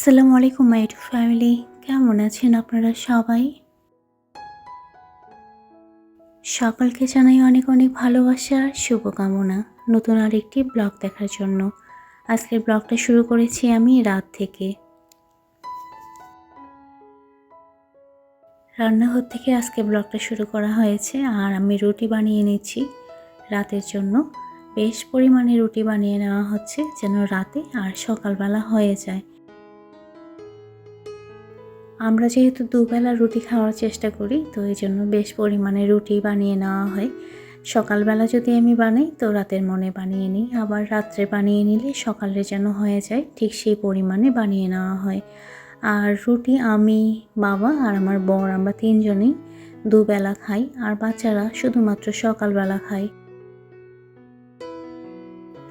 আসসালামু আলাইকুম, my family. কেমন আছেন আপনারা সবাই? সকলকে জানাই অনেক অনেক ভালোবাসা আর শুভকামনা। নতুন আরেকটি ব্লগ দেখার জন্য। আজকের ব্লগটা শুরু করেছি আমি রাত থেকে। রান্নাঘর থেকে আজকে ব্লগটা শুরু করা হয়েছে আর আমি রুটি বানিয়ে নিচ্ছি রাতের জন্য। বেশ পরিমাণে রুটি বানিয়ে নেওয়া হচ্ছে যেন রাতে আর সকালবেলা হয়ে যায়। আমরা যেহেতু দুবেলা রুটি খাওয়ার চেষ্টা করি, তো এই জন্য বেশ পরিমাণে রুটি বানিয়ে নেওয়া হয়। সকালবেলা যদি আমি বানাই, তো রাতের মনে বানিয়ে নিই। আবার রাত্রে বানিয়ে নিলে সকালে যেন হয়ে যায়, ঠিক সেই পরিমাণে বানিয়ে নেওয়া হয়। আর রুটি আমি, বাবা আর আমার বর, আমরা তিনজনেই দুবেলা খাই, আর বাচ্চারা শুধুমাত্র সকালবেলা খায়।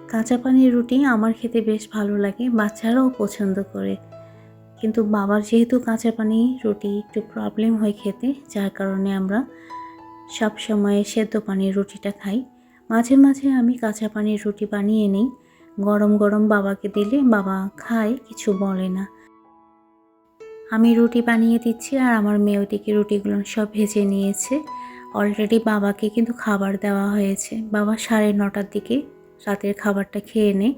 কাঁচা পানির রুটি আমার খেতে বেশ ভালো লাগে, বাচ্চারাও পছন্দ করে। কিন্তু বাবার যেহেতু কাঁচা পানি, রুটি একটু প্রবলেম হয় খেতে, যার কারণে আমরা সব সময় সেদ্ধ পানির রুটিটা খাই। মাঝে মাঝে আমি কাঁচা পানির রুটি বানিয়ে নিই। গরম গরম বাবাকে দিলে বাবা খায়, কিছু বলে না। আমি রুটি বানিয়ে দিচ্ছি আর আমার মেয়ে ওদিকে রুটিগুলো সব ভেজে নিয়েছে। অলরেডি বাবাকে কিন্তু খাবার দেওয়া হয়েছে। বাবা সাড়ে নটার দিকে রাতের খাবারটা খেয়ে নেয়।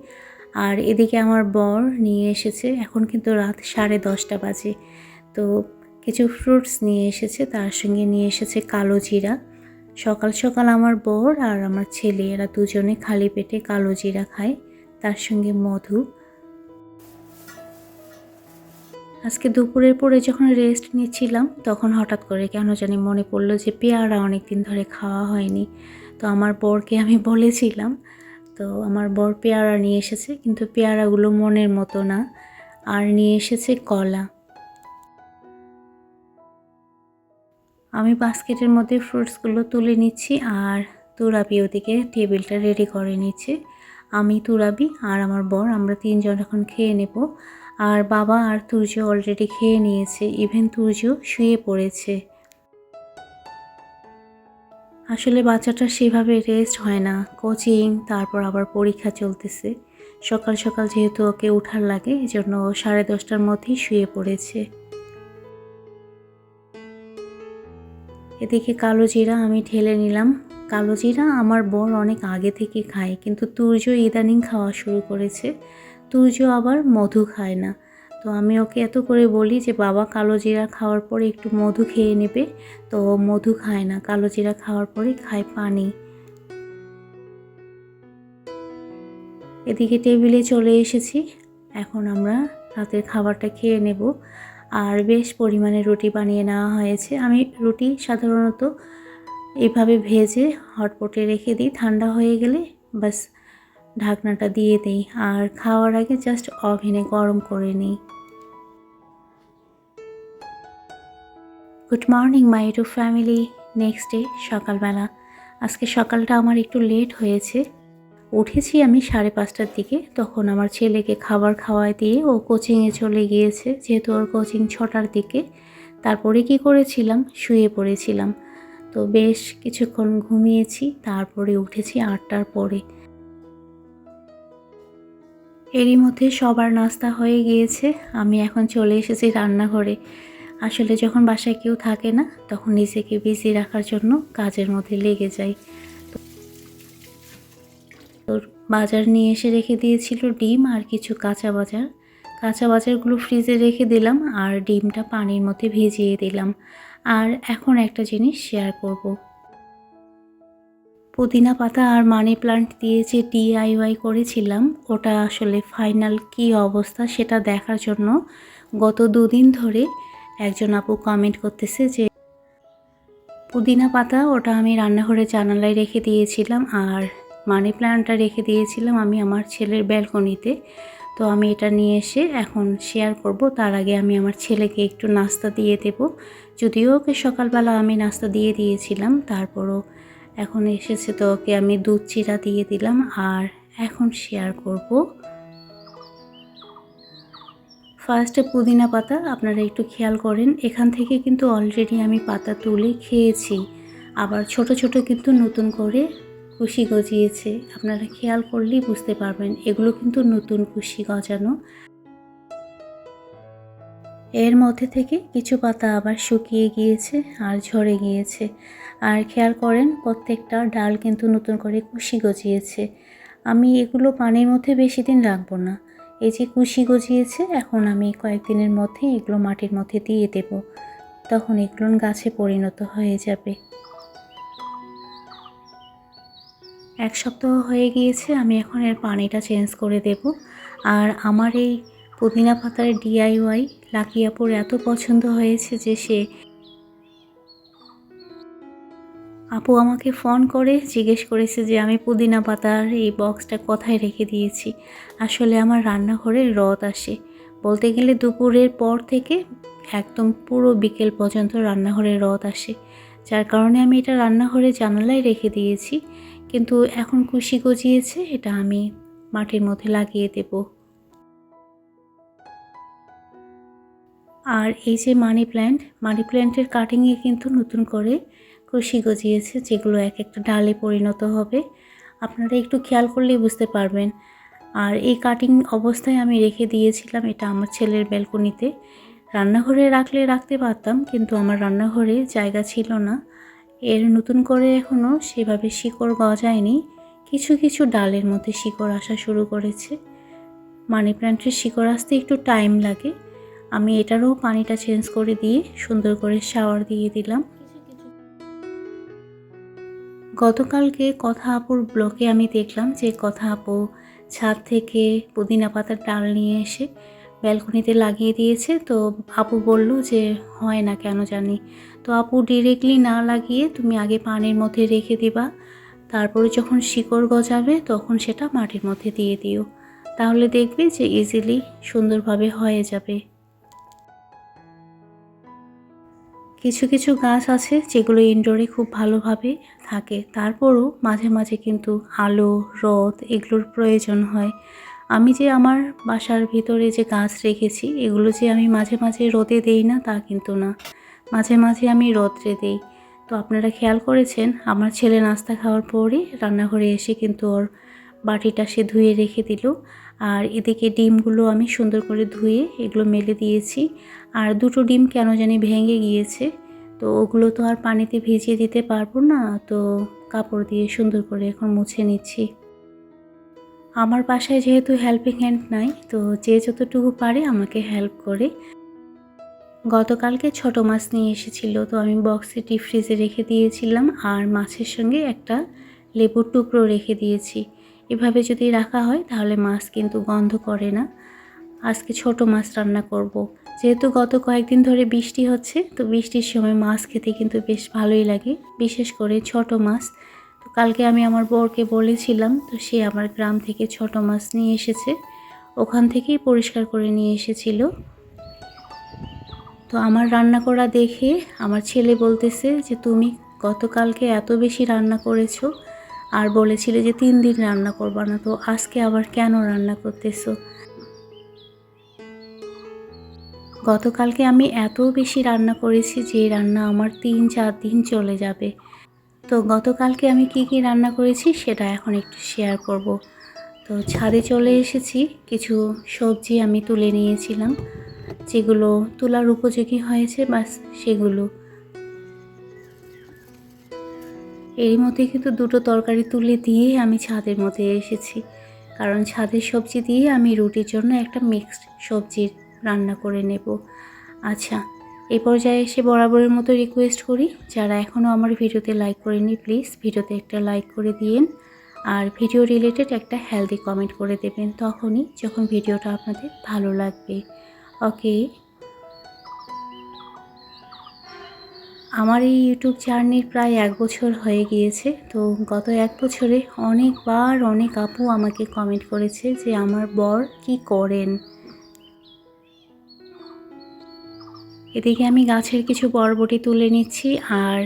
আর এদিকে আমার বর নিয়ে এসেছে। এখন কিন্তু রাত সাড়ে দশটা বাজে। তো কিছু ফ্রুটস নিয়ে এসেছে, তার সঙ্গে নিয়ে এসেছে কালো জিরা। সকাল সকাল আমার বর আর আমার ছেলে, এরা দুজনে খালি পেটে কালো জিরা খায়, তার সঙ্গে মধু। আজকে দুপুরের পরে যখন রেস্ট নিচ্ছিলাম, তখন হঠাৎ করে কেন জানি মনে পড়ল যে পেয়ারা অনেক দিন ধরে খাওয়া হয়নি। তো আমার বরকে আমি বলেছিলাম তো আমার বর পেয়ারা নিয়ে এসেছে, কিন্তু পেয়ারাগুলো মনের মতো না। আর নিয়ে এসেছে কলা। আমি বাস্কেটের মধ্যে ফ্রুটসগুলো তুলে নিচ্ছি আর তুরাবি ওদিকে টেবিলটা রেডি করে নিচ্ছে। আমি, তুরাবি আর আমার বর, আমরা তিনজন এখন খেয়ে নেব। আর বাবা আর তুর্য অলরেডি খেয়ে নিয়েছে। ইভেন তুর্য শুয়ে পড়েছে। আসলে বাচ্চাটার সেভাবে রেস্ট হয় না। কোচিং তারপর আবার পরীক্ষা চলতেছে। সকাল সকাল যেহেতু ওকে উঠার লাগে এই জন্য সাড়ে দশটার মধ্যেই শুয়ে পড়েছে। এদিকে কালো জিরা আমি ঢেলে নিলাম। কালো জিরা আমার বোন অনেক আগে থেকে খায়, কিন্তু তুর্য ইদানিং খাওয়া শুরু করেছে। তুর্য আবার মধু খায় না। তো আমি ওকে এত করে বলি যে, বাবা, কালো জিরা খাওয়ার পরে একটু মধু খেয়ে নেবে। তো মধু খায় না, কালো জিরা খাওয়ার পরে খায় পানি। এদিকে টেবিলে চলে এসেছি। এখন আমরা রাতের খাবারটা খেয়ে নেব। আর বেশ পরিমাণে রুটি বানিয়ে নেওয়া হয়েছে। আমি রুটি সাধারণত এভাবে ভেজে হটপটে রেখে দিই। ঠান্ডা হয়ে গেলে বাস ঢাকনাটা দিয়ে দিই আর খাওয়ার আগে জাস্ট ওভেনে গরম করে নিই। Good morning my to family next day সকালবেলা। আজকে সকালটা আমার একটু লেট হয়েছে। উঠেছি আমি সাড়ে পাঁচটার দিকে। তখন আমার ছেলেকে খাবার খাওয়ায় দিয়ে ও কোচিংয়ে চলে গিয়েছে। যেহেতু ওর কোচিং ছটার দিকে। তারপরে কি করেছিলাম? শুয়ে পড়েছিলাম। তো বেশ কিছুক্ষণ ঘুমিয়েছি। তারপরে উঠেছি আটটার পরে। এরই মধ্যে সবার নাস্তা হয়ে গিয়েছে। আমি এখন চলে এসেছি রান্নাঘরে। আসলে যখন বাসায় কেউ থাকে না, তখন নিজেকে বিজি রাখার জন্য কাজের মধ্যে লেগে যাই। তোর বাজার নিয়ে এসে রেখে দিয়েছিল ডিম আর কিছু কাঁচা বাজার। কাঁচা বাজারগুলো ফ্রিজে রেখে দিলাম আর ডিমটা পানির মধ্যে ভিজিয়ে দিলাম। আর এখন একটা জিনিস শেয়ার করব। পুদিনা পাতা আর মানি প্লান্ট দিয়ে যে ডিআইওয়াই করেছিলাম, ওটা আসলে ফাইনাল কি অবস্থা সেটা দেখার জন্য গত দুদিন ধরে একজন আপু কমেন্ট করতেছে যে, পুদিনা পাতা ওটা আমি রান্নাঘরে জানালায় রেখে দিয়েছিলাম আর মানি প্ল্যান্টটা রেখে দিয়েছিলাম আমি আমার ছেলের ব্যালকনিতে। তো আমি এটা নিয়ে এসে এখন শেয়ার করব। তার আগে আমি আমার ছেলেকে একটু নাস্তা দিয়ে দেব। যদিও ওকে সকালবেলা আমি নাস্তা দিয়ে দিয়েছিলাম, তারপরও এখন এসেছে তো ওকে আমি দুধ চিরা দিয়ে দিলাম আর এখন শেয়ার করব। ফার্স্টে পুদিনা পাতা, আপনারা একটু খেয়াল করেন, এখান থেকে কিন্তু অলরেডি আমি পাতা তুলে খেয়েছি। আবার ছোট ছোট কিন্তু নতুন করে কুশি গজিয়েছে। আপনারা খেয়াল করলেই বুঝতে পারবেন, এগুলো কিন্তু নতুন কুশি গজানো। এর মধ্যে থেকে কিছু পাতা আবার শুকিয়ে গিয়েছে আর ঝরে গিয়েছে। আর খেয়াল করেন, প্রত্যেকটা ডাল কিন্তু নতুন করে কুশি গজিয়েছে। আমি এগুলো পানির মধ্যে বেশি দিন রাখব না। এই যে কুশি গজিয়েছে, এখন আমি কয়েকদিনের মধ্যে এগুলো মাটির মধ্যে দিয়ে দেব। তখন এগুলো গাছে পরিণত হয়ে যাবে। এক সপ্তাহ হয়ে গিয়েছে, আমি এখন এর পানিটা চেঞ্জ করে দেব। আর আমার এই পুদিনা পাতার ডিআইওয়াই লাকিয়াপুর এত পছন্দ হয়েছে যে সে আপু আমাকে ফোন করে, জিজ্ঞেস করেছে যে আমি পুদিনা পাতার এই বক্সটা কোথায় রেখে দিয়েছি। আসলে আমার রান্নাঘরে রদ আসে। বলতে গেলে দুপুরের পর থেকে একদম পুরো বিকেল পর্যন্ত রান্নাঘরে রদ আসে। যার কারণে আমি এটা রান্নাঘরে জানালায় রেখে দিয়েছি। কিন্তু এখন কুশি গজিয়েছে, এটা আমি মাটির মধ্যে লাগিয়ে দেব। আর এই যে মানি প্ল্যান্ট মানি প্ল্যান্টের কাটিংয়ে কিন্তু নতুন করে কুশি গজিয়েছে, যেগুলো এক একটা ডালে পরিণত হবে। আপনারা একটু খেয়াল করলেই বুঝতে পারবেন। আর এই কাটিং অবস্থায় আমি রেখে দিয়েছিলাম এটা আমার ছেলের ব্যালকনিতে রান্নাঘরে রাখলে রাখতে পারতাম, কিন্তু আমার রান্নাঘরে জায়গা ছিল না। এর নতুন করে এখনও সেভাবে শিকড় গজায়নি। কিছু কিছু ডালের মধ্যে শিকড় আসা শুরু করেছে। মানি প্ল্যান্টের শিকড় আসতে একটু টাইম লাগে। আমি এটারও পানিটা চেঞ্জ করে দিয়ে সুন্দর করে শাওয়ার দিয়ে দিলাম। গতকালকে কথা আপুর ব্লকে আমি দেখলাম যে কথা আপু ছাদ থেকে পুদিনা পাতার ডাল নিয়ে এসে ব্যালকনিতে লাগিয়ে দিয়েছে। তো আপু বলল যে, হয় না কেন জানি? তো আপু ডিরেক্টলি না লাগিয়ে তুমি আগে পানির মধ্যে রেখে দিবা। তারপরে যখন শিকড় গজাবে তখন সেটা মাটির মধ্যে দিয়ে দিও। তাহলে দেখবে যে ইজিলি সুন্দরভাবে হয়ে যাবে। কিছু কিছু গাছ আছে যেগুলো ইনডোরে খুব ভালোভাবে থাকে। তারপরও মাঝে মাঝে কিন্তু আলো, রোদ এগুলোর প্রয়োজন হয়। আমি যে আমার বাসার ভিতরে যে গাছ রেখেছি, এগুলো যে আমি মাঝে মাঝে রোদে দেই না, তা কিন্তু না। মাঝে মাঝে আমি রোদ্রে দেই। তো আপনারা খেয়াল করেছেন, আমার ছেলে নাস্তা খাওয়ার পরই রান্নাঘরে এসে কিন্তু ওর বাটিটা সে ধুয়ে রেখে দিল। আর এদিকে ডিমগুলো আমি সুন্দর করে ধুয়ে এগুলো মেলে দিয়েছি। আর দুটো ডিম কেন জানি ভেঙে গিয়েছে। তো ওগুলো তো আর পানিতে ভিজিয়ে দিতে পারব না, তো কাপড় দিয়ে সুন্দর করে এখন মুছে নিচ্ছি। আমার বাসায় যেহেতু হেল্পিং হ্যান্ড নাই, তো যে যতটুকু পারে আমাকে হেল্প করে। গতকালকে ছোট মাছ নিয়ে এসেছিল, তো আমি বক্সে ডিপ ফ্রিজে রেখে দিয়েছিলাম, আর মাছের সঙ্গে একটা লেবুর টুকরো রেখে দিয়েছি। এভাবে যদি রাখা হয়, তাহলে মাছ কিন্তু গন্ধ করে না। আজকে ছোট মাছ রান্না করব। যেহেতু গত কয়েকদিন ধরে বৃষ্টি হচ্ছে, তো বৃষ্টির সময় মাছ খেতে কিন্তু বেশ ভালোই লাগে, বিশেষ করে ছোট মাছ। তো কালকে আমি আমার বরকে বলেছিলাম, তো সে আমার গ্রাম থেকে ছোট মাছ নিয়ে এসেছে। ওখান থেকেই পরিষ্কার করে নিয়ে এসেছিল। তো আমার রান্না করা দেখে আমার ছেলে বলতেছে যে, তুমি গতকালকে এত বেশি রান্না করেছ আর বলেছিলে যে তিন দিন রান্না করবা না, তো আজকে আবার কেন রান্না করতেছো? গতকালকে আমি এত বেশি রান্না করেছি যে রান্না আমার তিন চার দিন চলে যাবে। তো গতকালকে আমি কি কি রান্না করেছি সেটা এখন একটু শেয়ার করব। তো ছাদে চলে এসেছি, কিছু সবজি আমি তুলে নিয়েছিলাম, যেগুলো তোলার উপযোগী হয়েছে, বাস সেগুলো এরই মধ্যে কিন্তু দুটো তরকারি তুলে দিয়ে আমি ছাদের মধ্যে এসেছি। কারণ ছাদের সবজি দিয়ে আমি রুটির জন্য একটা মিক্সড সবজির রান্না করে নেব। আচ্ছা এই পর্যায়ে এসে বরাবরের মতো রিকোয়েস্ট করি, যারা এখনও আমার ভিডিওতে লাইক করেনি প্লিজ ভিডিওতে একটা লাইক করে দিয়েন। আর ভিডিও রিলেটেড একটা হেলদি কমেন্ট করে দেবেন তখনই যখন ভিডিওটা আপনাদের ভালো লাগবে। ওকে আমার এই ইউটিউব জার্নির প্রায় এক বছর হয়ে গিয়েছে। তো গত এক বছরে অনেকবার অনেক আপু আমাকে কমেন্ট করেছে যে, আমার বর কি করেন? এদিকে আমি গাছের কিছু বরবটি তুলে নিচ্ছি আর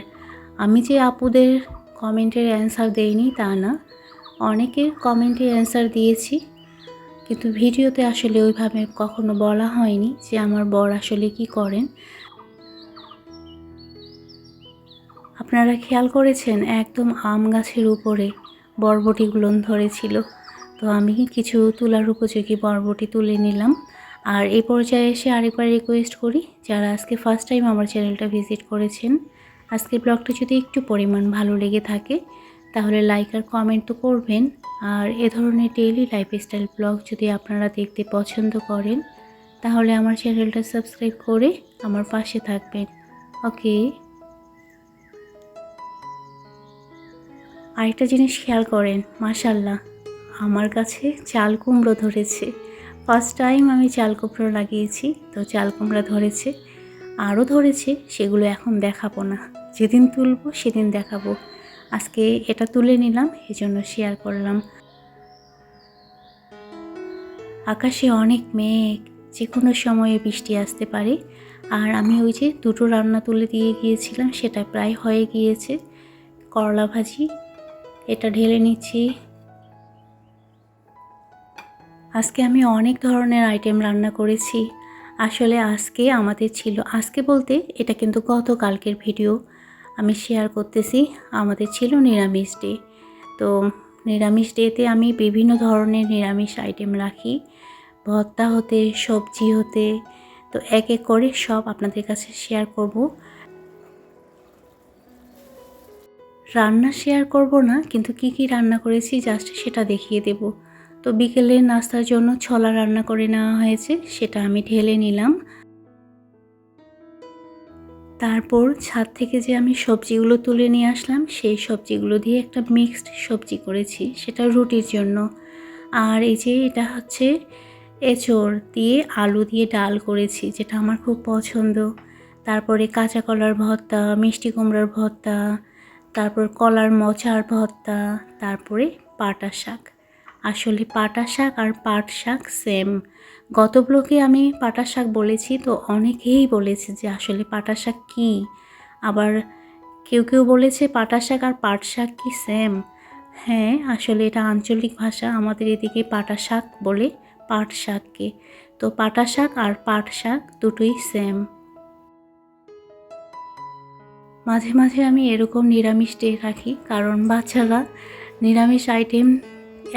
আমি যে আপুদের কমেন্টের অ্যান্সার দেইনি তা না, অনেকের কমেন্টের অ্যান্সার দিয়েছি। কিন্তু ভিডিওতে আসলে ওইভাবে কখনো বলা হয়নি যে, আমার বর আসলে কি করেন? আপনারা খেয়াল করেছেন, একদম আম গাছের উপরে বরবটিগুলো ধরেছিল। তো আমি কিছু তোলার উপযোগী বরবটি তুলে নিলাম। আর এই পর্যায়ে এসে আরেকবার রিকোয়েস্ট করি, যারা আজকে ফার্স্ট টাইম আমার চ্যানেলটা ভিজিট করেছেন আজকের ব্লগটা যদি একটু পরিমাণ ভালো লেগে থাকে, তাহলে লাইক আর কমেন্ট তো করবেন। আর এ ধরনের ডেইলি লাইফস্টাইল ব্লগ যদি আপনারা দেখতে পছন্দ করেন, তাহলে আমার চ্যানেলটা সাবস্ক্রাইব করে আমার পাশে থাকবেন। ওকে আরেকটা জিনিস খেয়াল করেন, মাশাল্লাহ, আমার কাছে চাল কুমড়ো ধরেছে। ফার্স্ট টাইম আমি চাল কুমড়ো লাগিয়েছি, তো চাল কুমড়া ধরেছে, আরও ধরেছে, সেগুলো এখন দেখাবো না। যেদিন তুলবো সেদিন দেখাবো। আজকে এটা তুলে নিলাম, এজন্য শেয়ার করলাম। আকাশে অনেক মেঘ যে কোনো সময়ে বৃষ্টি আসতে পারে। আর আমি ওই যে দুটো রান্না তুলে দিয়ে গিয়েছিলাম, সেটা প্রায় হয়ে গিয়েছে। করলা ভাজি এটা ঢেলে নিচ্ছি। আজকে আমি অনেক ধরনের আইটেম রান্না করেছি। আসলে আজকে আমাদের ছিল, আজকে বলতে এটা কিন্তু গতকালকের ভিডিও আমি শেয়ার করতেছি। আমাদের ছিল নিরামিষ ডে তো নিরামিষ ডেতে আমি বিভিন্ন ধরনের নিরামিষ আইটেম রাখি। ভর্তা হতে, সবজি হতে, তো এক এক করে সব আপনাদের কাছে শেয়ার করব। রান্না শেয়ার করব না, কিন্তু কি কি রান্না করেছি জাস্ট সেটা দেখিয়ে দেব। তো বিকেলে নাস্তার জন্য ছলা রান্না করে নেওয়া হয়েছে, সেটা আমি ঢেলে নিলাম। তারপর ছাদ থেকে যে আমি সবজিগুলো তুলে নিয়ে আসলাম, সেই সবজিগুলো দিয়ে একটা মিক্সড সবজি করেছি, সেটা রুটির জন্য। আর এই যে এটা হচ্ছে এঁচড় দিয়ে আলু দিয়ে ডাল করেছি, যেটা আমার খুব পছন্দ। তারপরে কাঁচা কলার ভর্তা, মিষ্টি কুমড়ার ভর্তা তারপর কলার মোচার ভর্তা, তারপরে পাটা শাক। আসলে পাটা শাক আর পাট শাক সেম গত ব্লকে আমি পাটা শাক বলেছি, তো অনেকেই বলেছে যে আসলে পাটা শাক কী? আবার কেউ কেউ বলেছে পাটা শাক আর পাট শাক কি সেম হ্যাঁ আসলে এটা আঞ্চলিক ভাষা, আমাদের এদিকে পাটা শাক বলে পাট শাককে। তো পাটা শাক আর পাট শাক দুটোই সেম মাঝে মাঝে আমি এরকম নিরামিষ ডে রাখি, কারণ বাচ্চারা নিরামিষ আইটেম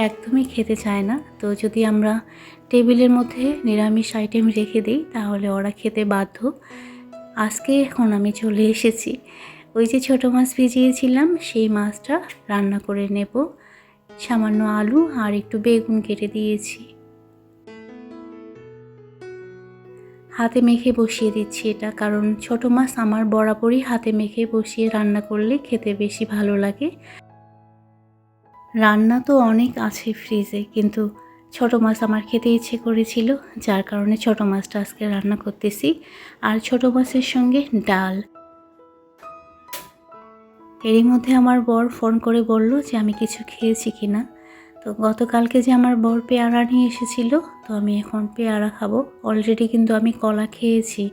একদমই খেতে চায় না। তো যদি আমরা টেবিলের মধ্যে নিরামিষ আইটেম রেখে দিই, তাহলে ওরা খেতে বাধ্য। আজকে এখন আমি চলে এসেছি। ওই যে ছোটো মাছ ভিজিয়েছিলাম, সেই মাছটা রান্না করে নেব। সামান্য আলু আর একটু বেগুন কেটে দিয়েছি। হাতে মেখে বসিয়ে দিচ্ছি এটা, কারণ ছোট মাছ আমার বরাবরই হাতে মেখে বসিয়ে রান্না করলে খেতে বেশি ভালো লাগে। রান্না তো অনেক আছে ফ্রিজে, কিন্তু ছোট মাছ আমার খেতে ইচ্ছে করেছিল, যার কারণে ছোট মাছটা আজকে রান্না করতেছি। আর ছোট মাছের সঙ্গে ডাল। এরই মধ্যে আমার বর ফোন করে বলল যে আমি কিছু খেয়েছি কি না তো গতকালকে যে আমার বর পেয়ারা নিয়ে এসেছিল, তো আমি এখন পেয়ারা খাব। অলরেডি কিন্তু আমি কলা খেয়েছি।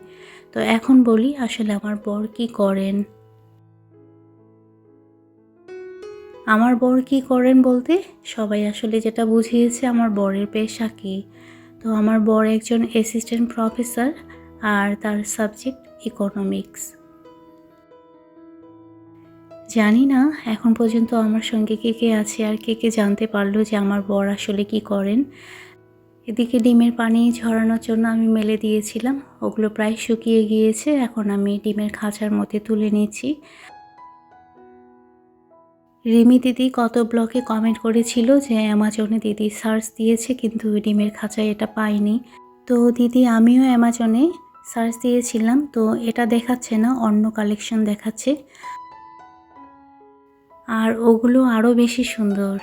তো এখন বলি, আসলে আমার বর কি করেন? আমার বর কি করেন বলতে, সবাই আসলে যেটা বুঝিয়েছে আমার বরের পেশা কী। তো আমার বর একজন অ্যাসিস্ট্যান্ট প্রফেসর আর তার সাবজেক্ট ইকোনমিক্স জানি না, এখন পর্যন্ত আমার সঙ্গে কে কে আছে আর কে কে জানতে পারল যে আমার বর আসলে কি করেন। এদিকে ডিমের পানি ঝরানোর জন্য আমি মেলে দিয়েছিলাম, ওগুলো প্রায় শুকিয়ে গিয়েছে, এখন আমি ডিমের খাঁচার মধ্যে তুলে নিচ্ছি। রিমি দিদি কত ব্লকে কমেন্ট করেছিল যে অ্যামাজনে দিদি সার্চ দিয়েছে, কিন্তু ডিমের খাঁচায় এটা পাইনি। তো দিদি, আমিও অ্যামাজনে সার্চ দিয়েছিলাম, তো এটা দেখাচ্ছে না, অন্য কালেকশন দেখাচ্ছে। আর ওগুলো আরও বেশি সুন্দর।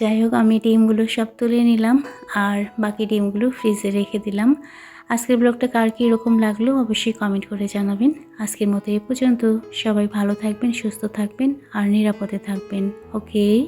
যাই হোক, আমি ডিমগুলো সব তুলে নিলাম আর বাকি ডিমগুলো ফ্রিজে রেখে দিলাম। আজকের ব্লগটা কার কী রকম লাগল অবশ্যই কমেন্ট করে জানাবেন। আজকের মতো এ পর্যন্ত। সবাই ভালো থাকবেন, সুস্থ থাকবেন আর নিরাপদে থাকবেন। ওকে?